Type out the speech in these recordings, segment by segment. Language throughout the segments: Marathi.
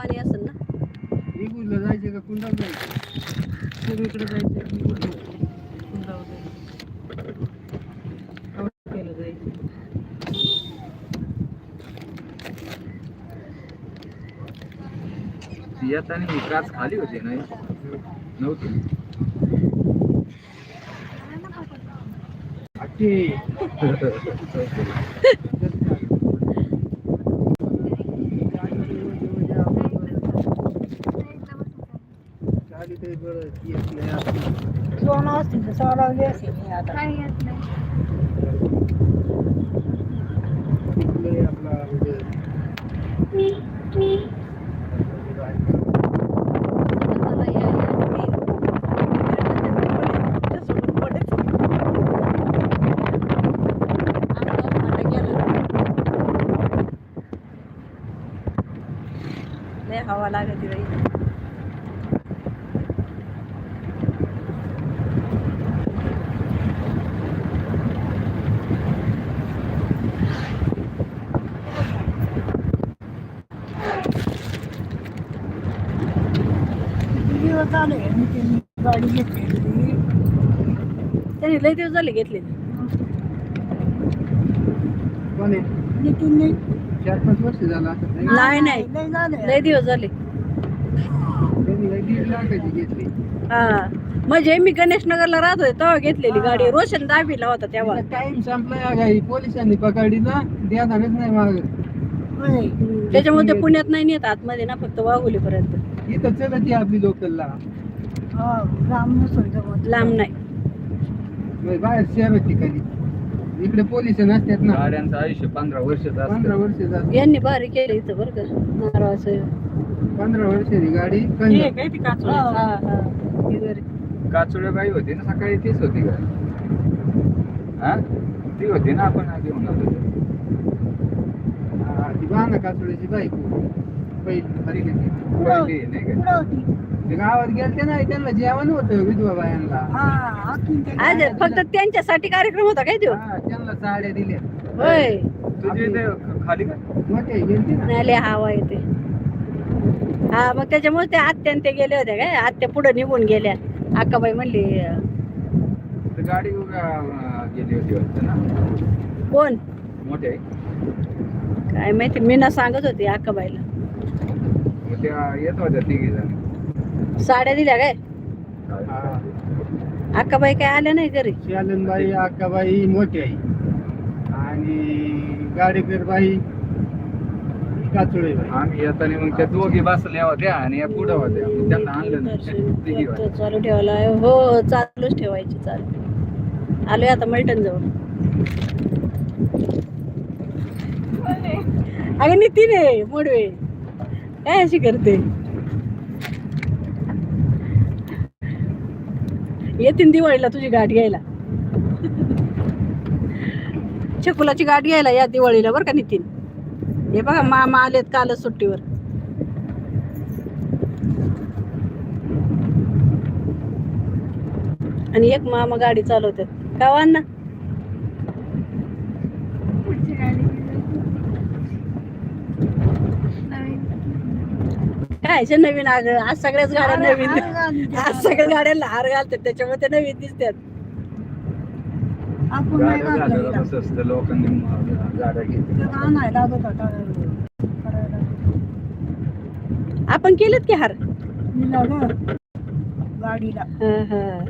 पाणी असेल ना? निघून जायचे का कुंडाला जायचं? पूर्वीकडे जायचं. जायचं काच खाली होती नाही नव्हती. चाली येत नाही आता. सोनं असतील तर सोडावली असेल हे आता तिकडे आपला हवा लागत बाई दिवस आले. मी त्यांनी गाडी घेतली त्याने लय दिवस झाले घेतले पण आहे, नितीनने. चार पाच वर्ष झाला आता नाही. नाही नाही लय झाले. लय दिवस झाले. त्यांनी लई दीड लाखाची घेतली. हा. म्हणजे मी गणेश नगरला राहत होते तेव्हा घेतलेली गाडी. रोशन दाबीला होता तेव्हा. टाइम संपला गाई पोलिसांनी पकडली ना द्यादानच नाही माग. त्याच्यामुळे ते पुण्यात नाही नेत. आतमध्ये ना फक्त वाघोली पर्यंत इथं चलत आहे आपली लोकलला. हा, लांब नसेल जमत. लांब नाही. म्हणजे बाहेर शहर ठिकाणी इकडे पोलीस नसतात ना. गाड्यांचं आयुष्य पंधरा वर्षाचं पंधरा असतं. वर्ष झाली यांनी भारी केलं इथं बरं का नारळाचं पंधरा वर्षाची गाडी हे कंड काय ती काचोळी? हा हा हा हे घरी. काचुळे बाई होती ना सकाळी तीच होती का हा? ती होती ना आपण घेऊन आलो ते. हा, ती बाणा काचोळीची बायको. गावात गेलते ना त्यांना जेवण होतं विधवा बायांना. हा, आतून ते आज फक्त त्यांच्यासाठी कार्यक्रम होता काय तो? हा, त्यांना साड्या दिल्या. होय. खाली मोठे गेलते हवा येते. हा मग त्याच्यामुळे ते आत्यान ते गेले होते काय? आत्या पुढे निघून गेल्या. अक्काबाई म्हणली गाडी गेली होती ना? कोण? मोठे काय माहिती मी ना सांगत होती अक्काबाईला मग त्या येत होत्या तिघी जण साड्या दिल्या काय? हा. अक्काबाई काय आल्या नाही घरी? शालनबाई अक्काबाई मोठी आई आणि गाडीकर बाई काचोळी बाई आम्ही येताना मग त्या दोघी बसल्या होत्या आणि या पुढं होत्या. मग त्यांना आणलं तिघी होत्या. चालू ठेवायला हो चालूच ठेवायची चालू आलोय आता मल्टन जवळ. अगं नितीन आहे मोडवे. काय अशी करते? येतीन दिवाळीला तुझी गाठ घ्यायला. चकुलाची गाठ घ्यायला या दिवाळीला बरं का नितीन. हे बघा मामा आलेत कालच सुट्टीवर. आणि एक मामा गाडी चालवतात. का हो जे नवीन आग आज सगळ्याच गाड्या नवीन. आज सगळ्या गाड्यांना हार घालतात त्याच्यामुळे ते नवीन दिसतात. आपण गाड्या गाड्या केलेत की हार? गाडीला. हा, हा.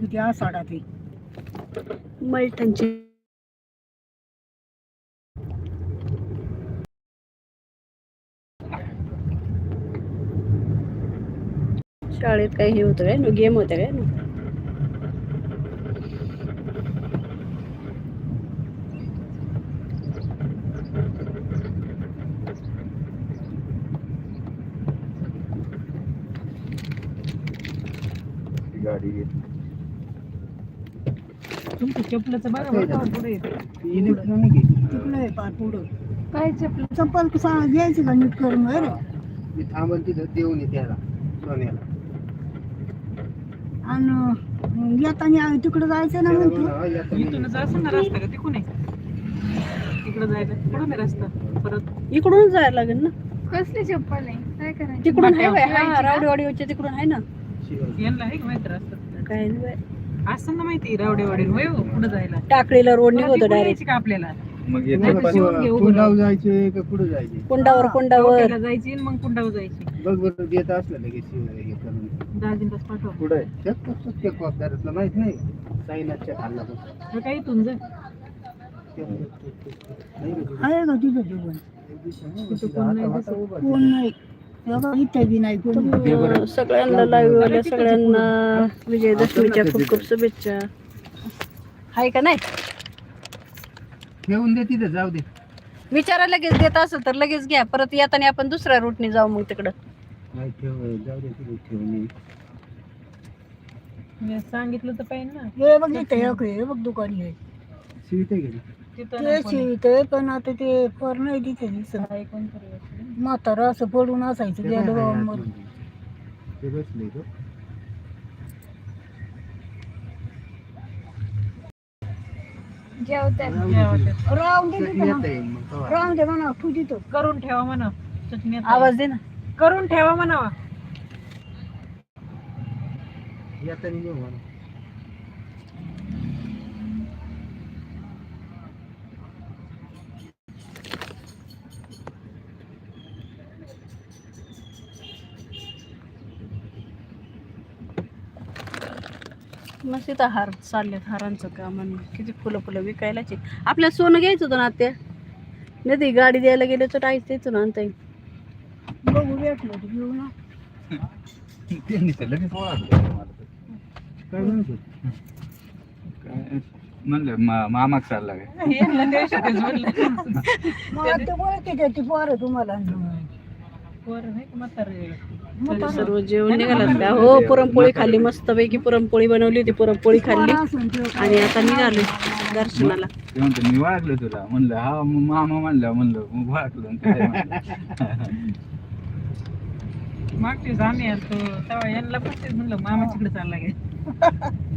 किती आसाडा ते. मल्टनची शाळेत काही हे होतं काय? ना गेम होत्या काय? ना तुमचं चपलाचं बघा बघा पुढे. इलेक्ट्रॉनिक आहे तिकडे आहे पार पुढं. काय चपल? चप्पल कसं घ्यायचं का नीट करून बरं? मी थांबन तिथं देऊन येते त्याला सोन्याला. आणि येताना तिकडे जायचं ना म्हणतो. इथूनच असं ना रस्ता का तिकडून आहे? तिकडं जायला कुठून आहे रस्ता परत. इकडूनच जायला लागेल ना? कसली चप्पल आहे? काय करायचं? तिकडून आहे. बाई, हा? रावडेवाडीच्या तिकडून आहे ना? यांना आहे का माहिती असतं काय नाही बाई. असं ना माहिती रावडेवाडी होय हो, पुढे जायला. टाकळीला रोड निघतो डायरेक्ट का आपल्याला? मग नाही, येते पण शिवून घेऊ कुंडावर जायचे का जायचे? कुंडावर कुंडावर. डोक्याला जायची आणि मग कुंडावर जायची. बघ बरं देत असलं लगेच हे करून. पाठव. माहीत नाही. साईनाथच्या खाल्ला तर काही इथून जा. आहे का तिथं तिथं कोण नाही दिसत. कोण नाही. बाबा इथं बी नाही कोण दे बरं. सगळ्यांना लाईव्ह आल्या सगळ्यांना. विजयदशमीच्या खूप खूप शुभेच्छा. आहे का नाही? ठेवून दे तिथे जाऊ दे. विचारा लगेच देत असेल तर लगेच घ्या. परत येताना आपण दुसऱ्या रूटने जाऊ मग तिकडं. नाही ठेव जाऊ दे तिथे ठेवून ये. मी सांगितलं तर पाहिजे ना. हे बघ इथं एक आहे, हे बघ दुकान आहे शिवते गेली ते शिवतंय पण आता ते फर नाही तिथे दिसत. म्हातारा असं पडून असायचं ते गेलं बाबा आहे मरून. आतमध्ये? ते बसले तो जेवतात. राहून दे तिथं. मग. राहून म्हणा तू तिथं करून ठेवा म्हणा. आवाज दे ना. करून ठेवा म्हणावा. येताना म्हणा. मस्त इथं हार चाललेत हारांचं काम आणि किती फुलं फुलं विकायलाच. आपल्याला सोनं घ्यायचं होतं ना आत्या? नाही ते गाडी द्यायला गेलं तर टाईच द्यायचं ना आणता येईल. बघू भेटलं तर घेऊ ना. त्यांनी तर लगेच ओळखलं मला तर. काय म्हणतो? काय म्हणलं मा- मामाक चालला काय? ते पोरं तुम्हाला? सर्व जेवण का हो पुरणपोळी खाल्ली मस्त पैकी पुरणपोळी बनवली होती पुरणपोळी खाल्ली. आणि आता निघालो दर्शनाला. ते म्हणतो मी वाढलं तुला. म्हणलं हा मग मामा म्हणलं म्हणलं मग वाढलं काय म्हणलं. मागचीच आम्ही आलतो तेव्हा यांना पण तेच म्हणलं मामा तिकडे चालला गे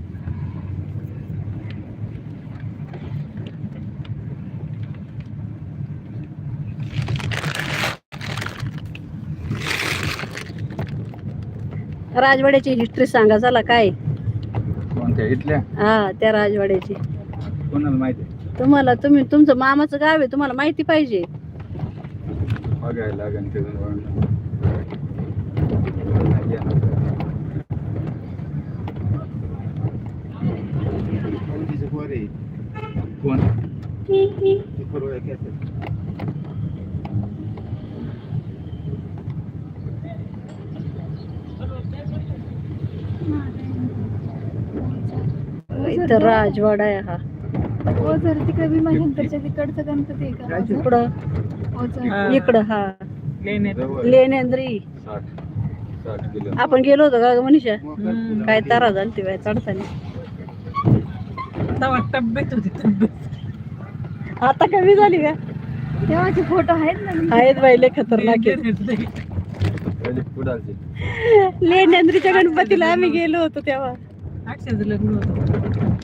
राजवाड्याची हिस्ट्री सांगा झाला काय? कोणत्या इथल्या? हा त्या राजवाड्याची. कोणाला माहिती? तुम्हाला तुम्ही तुमचं मामाचं गाव आहे तुम्हाला माहिती पाहिजे. बघायला लागेल आहे कोण? इथं राजवाडा आहे हा. ओझर तिकडे भीमा शंकरच्या तिकडचं गणपती आहे का? इकडं. ओझर इकडं. हा. किलो. आपण गेलो होतो का ग मनीषा? काय तारा झाली ती बाय चढताना. तेव्हा तब्येत होती तब्येत. आता कमी झाली का? तेव्हाचे फोटो आहेत ना आहेत बाई लय खतरनाक पुढालचे लेनेंद्रीच्या गणपतीला आम्ही गेलो होतो तेव्हा. अक्षरचं लग्न होतं.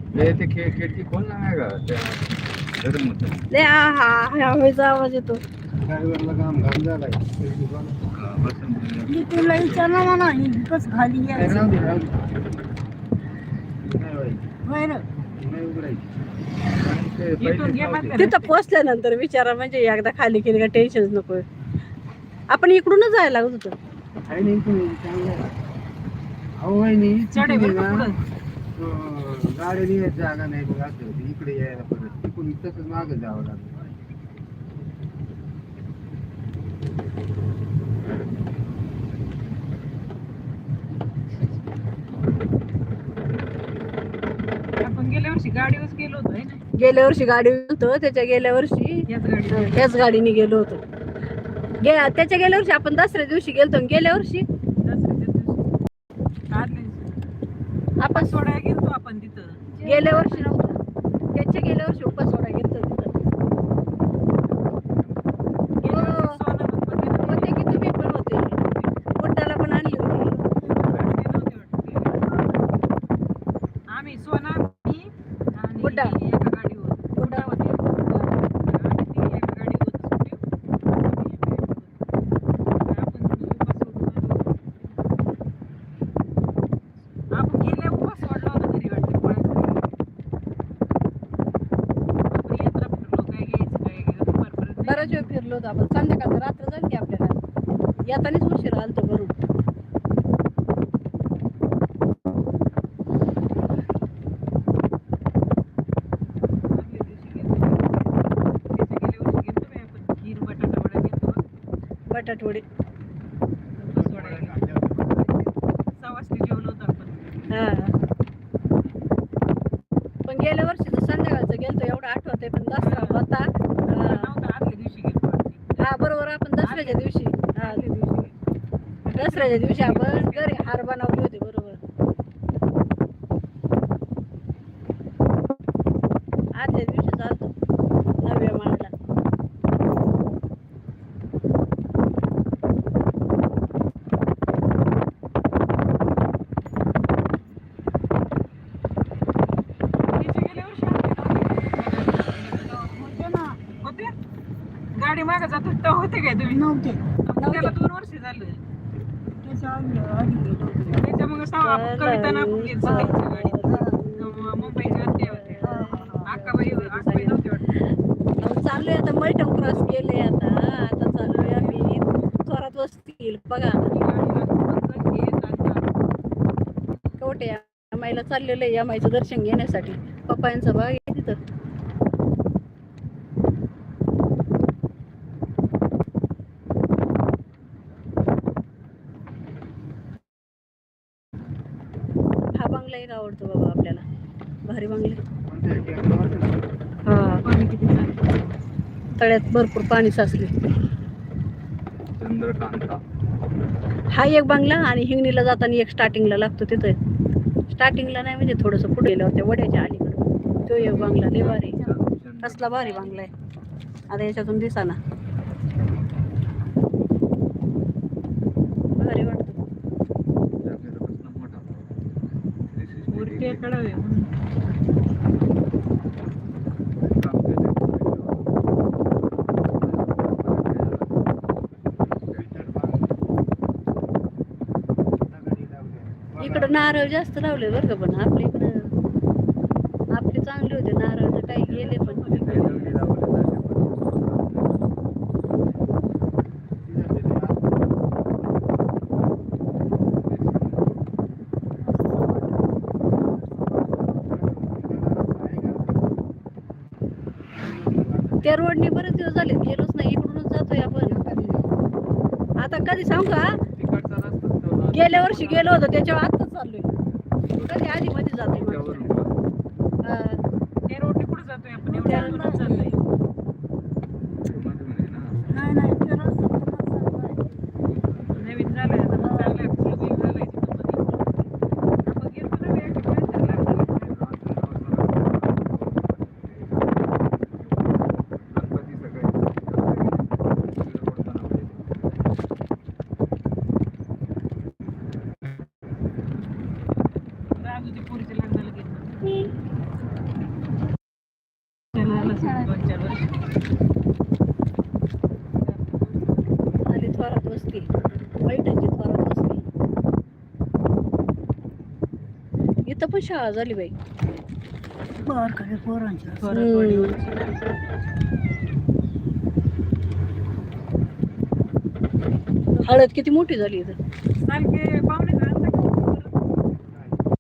हा हवेचा आवाज येतो. ड्रायव्हरला काम घाम झालाय. हा, बसून मी तुला विचारलं म्हणा ही कसं खाली. तिथं पोचल्यानंतर विचारा म्हणजे एकदा खाली केली का टेन्शन नको. आपण इकडूनच जायला लागत होतो. आहे नाही इथून चांगलं आहे. अहो वहिनी, चढ आहे तिकडे बरं का ना, पुढं. अं, गाडी यायची जागा नाही बघ असं होतं. इकडे यायला परत तिकडून तसंच मागं जावं लागलं आपण गेल्या वर्षी गाडीवर गेलो होतो है ना गेल्या वर्षी गाडी होतो त्याच्या गेल्या वर्षी याच गाडी ह्याच गाडीने गेलो होतो गे त्याच्या गेल्या वर्षी आपण दसऱ्या दिवशी गेलतो आणि गेल्या वर्षी आपण सोडायला गेलतो आपण तिथं. गेल्या वर्षी नव्हतं त्याच्या गेल्या वर्षी उपास सोडा गेलतो तिथं गेल्या वर्षी सोनं पण गेलं. होते की तुम्ही पण होते गुड्डाला पण आणली होती गाडी नव्हती वाटतं. आम्ही सोना मी आणि गुड्डा. एका गाडीवर गुड्डा होती आणि ती एका गाडीवर होती. होतो आपण संध्याकाळचं रात्र झाली की आपल्याला येतानीच उशीर आलतो घरून बटाटवडी. हा. पण गेल्या वर्षी संध्याकाळचं गेलतो एवढं आठवत आहे पण दसरा होता. हा. हा बरोबर आपण दसऱ्याच्या दिवशी दसऱ्याच्या दिवशी आपण घरी हार बनवले होते बरोबर. आदल्या दिवशी चालतो नव्या माळला गाडी मागे जात होते होते काय तुम्ही नव्हते त्याला दोन वर्ष झाले त्याच्या आधी आधी गेलो होतो. त्याच्यामुळे तेव्हा आपण कविता आपण घेत बसायचो गाडीत तेव्हा मुंबईच्या ते होते अक्काबाई अक्काबाई नव्हते आम्ही चाललोय आता मैटम क्रॉस केले आता. आता चाललोय आम्ही. थोरात वस्तील बघा. कवटे एमाईला चाललेलं आहे एमाईचं दर्शन घेण्यासाठी. पप्पायांचा भाग आहे तिथं हा बंगला एक आवडतो बाबा आपल्याला भारी बंगले हा पाणी किती चाललं. तळ्यात भरपूर पाणी साचले. चंद्रकांता. हा एक बंगला आणि हिंगणीला जाताना एक स्टार्टिंगला लागतो तिथं. स्टार्टिंगला नाही म्हणजे थोडंसं पुढे गेलं वड्याच्या अलीकडं. तो एक बंगला लय भारी. कसला भारी बंगला आहे. आता याच्यातून दिसाना भारी वाटतो वरती एक कडाव आहे म्हणून. इकडं नारळ जास्त लावले बरं का पण आपले पण आपले चांगले होते नारळ तर काही गेले पण. त्या रोडने बरेच दिवस झाले गेलोच नाही इकडूनच जातोय आपण. आता कधी सांगू का? गेल्या वर्षी गेलो होतो त्याच्यावर चाललोय कधी आधी मध्ये जातोय. हा. त्या रोडने कुठं जातोय? आपण एवढ्या चाललोय नाही नाही ते रस्ता पूर्ण चालू आहे. नवीन झालंय आता मग चांगलंय फुलबिल झालंय तिथं मध्ये. आपण गेलतो ना बी एकदा पंचरला. राजूच्या पोरीच्या लग्नाला गेलो. त्याला झालं दोन चार वर्ष. आली थोरात वस्ती बैठकी थोरात वस्ती इथं पण शाळा झाली बाई बारकाल्या पोरांच्या. हळद किती मोठी झाली इथं सारखे पाहुणे आणतात का?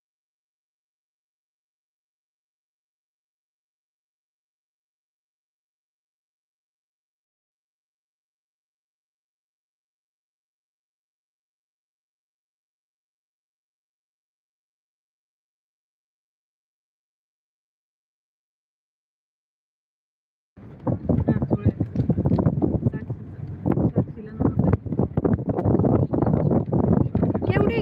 हा, थोडे. साक्षीचं. साक्षीला नव्हतं. केवढी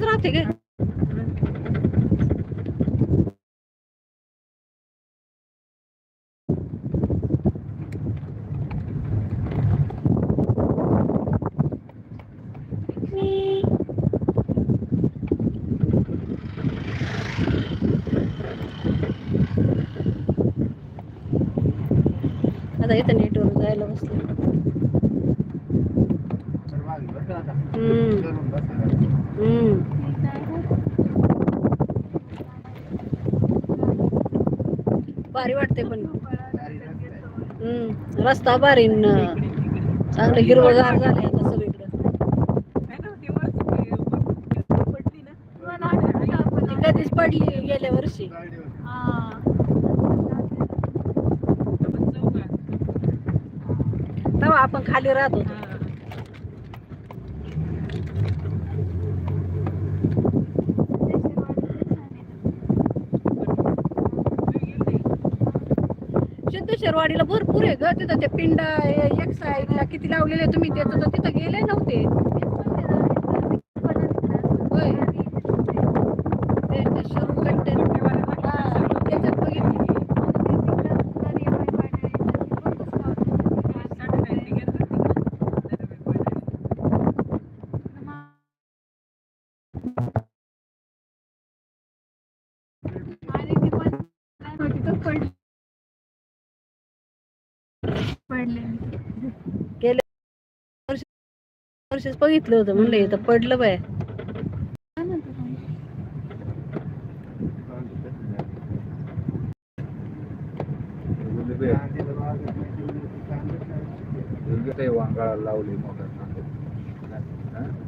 नव्हते काय आता इथं नेटवर जायला बसले. भारी वाटते पण. हम्म. रस्ता भारी चांगलं हिरवगार झाले आता सगळीकडे. कधीच पडली गेल्या वर्षी आपण जाऊ का? तेव्हा आपण खाली राहत होतो. सिद्धेश्वरवाडीला भरपूर आहे ग. तिथं ते पिंड एक साईडला किती लावलेले तुम्ही? तर तिथं गेले नव्हते होय ते- ते शोरूम कंटेन हा, त्याच्यात बघितली आणि ती पण नाही होती तर पडली पडले वर्षीच बघितलं होतं म्हणलं इथं पडलं बाय. गुलबे गुलबे मोठा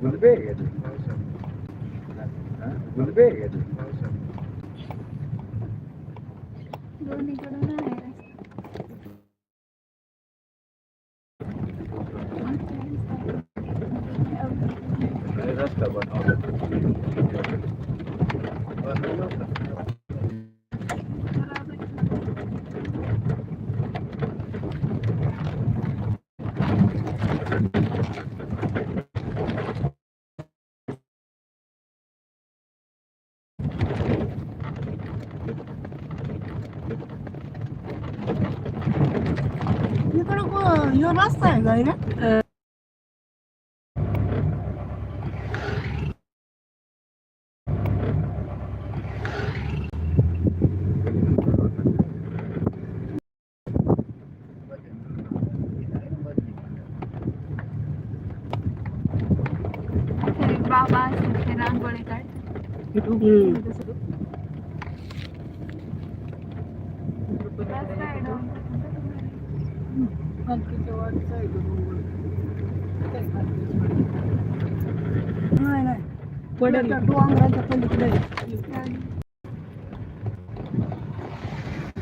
गुलबे आहे गुलबे आहे का ते? दोन्हीकडून आहे काय रस्ता बनवला इकडं को- ह्यो रस्ता आहे का इकडे? ते बाबा असतात ते रांगोळी काढ हम्म. रस्ता आहे डोंगर. नाही नाही पडेल.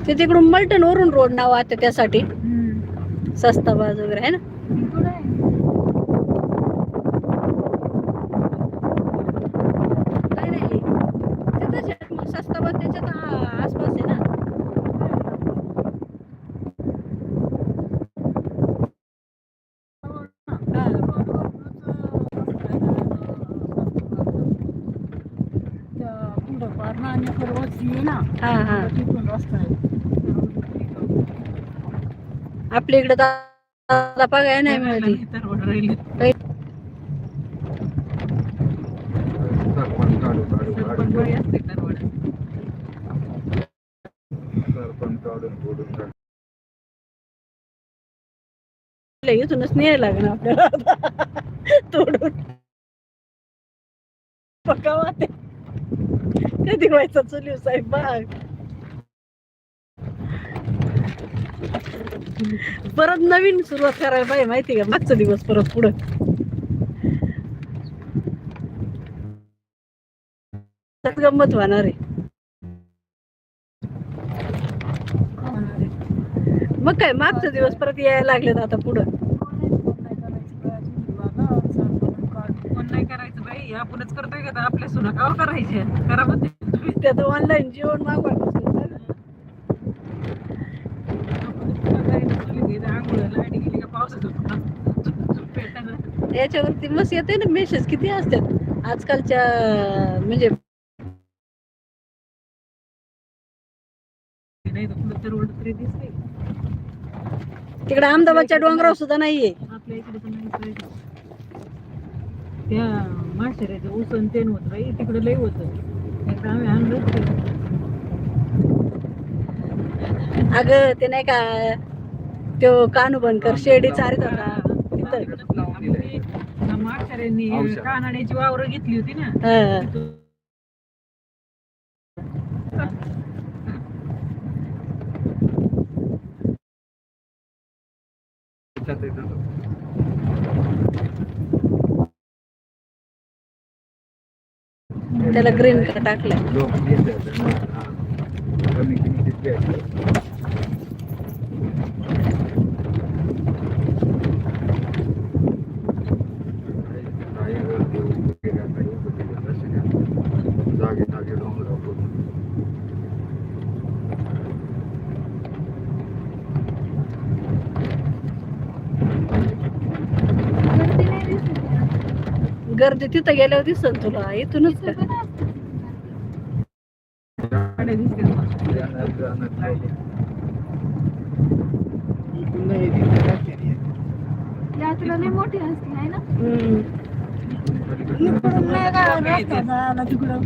ते तिकडून मल्टन वरून रोड नाव आता त्यासाठी हम्म. सस्ताबाज वगैरे आहे ना कुठं आहे? नाही नाही तिथंच आहे. मग सस्ताबाज त्याच्यात आ- आसपास आहे ना हा. त्या ना हा हा तिथून रस्ता आहे आपल्या इकडे दादा नाही तर वर राहिली. सरपंच काढू काढू पण काढू बाई असते तरवड. सरपंच काढून फोडून काढू इथूनच न्यायला लागणार आपल्याला. तोडून पकावा ते कधी व्हायचं चुलीव साहेब बाग परत नवीन सुरुवात करायला पाहिजे माहिती का मागचा दिवस परत पुढं त्यात गंमत होणार आहे मग काय मागचा दिवस परत यायला लागलेत आता पुढं कोण नाही आपणच करतोय का आपल्या सुना काव करायचे करा म्हणते तुम्ही. त्यात ऑनलाईन जेवण मागवा याच्यावरती मस्त येते ना मेसेज किती असतात? आजकालच्या म्हणजे तिकडे अहमदाबादच्या डोंगरावर सुद्धा नाहीये. आपल्या इकडे. त्या माशेऱ्याचं उसण तेन होत बाई तिकडे लई होत एकदा आम्ही आणलं होतं. अगं ते नाही का तो कानू बनकर शेडी चारित होता तिथं आम्ही माशेऱ्यांनी औषध. कानाड्याची वावर घेतली होती ना हा. त्याच्यात येतं. त्याला ग्रीन का टाकलं लोक घेतात. हा. कमी किमतीत घ्यायचं. काही गर्दी वगैरे काही वगैरे असे काय. जागे जागे डोंगरावर करून. गर्दी त्याला ग्रीन टाकलं गर्दी तिथं गेल्यावर दिसल तुला इथूनच इकडून नाही. यात्रा लय मोठी असते ना नाही. जायला तिकडं.